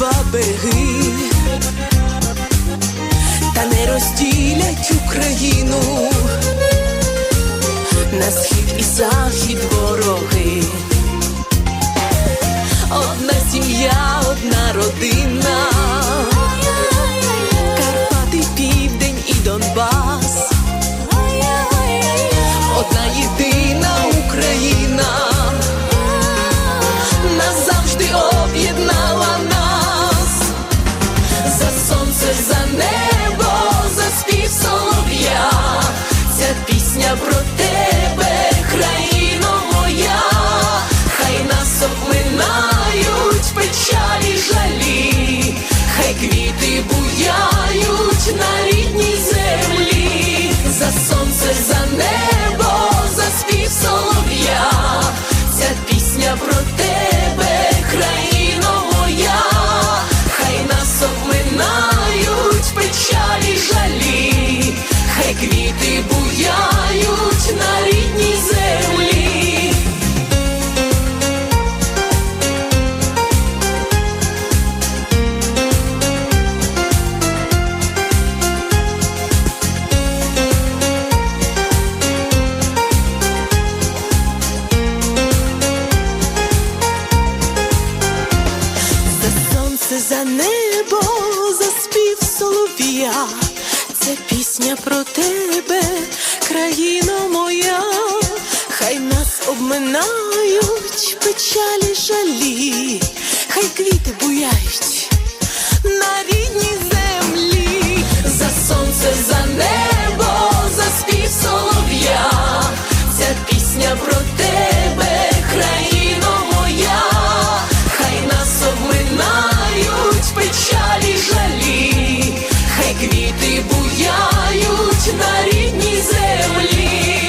два та не розділять Україну на схід і захід ворог. тобі, це пісня про тебе, країно моя, хай нас обминають печалі жалі, хай квіти буяють. Квіти буяють на рідній землі.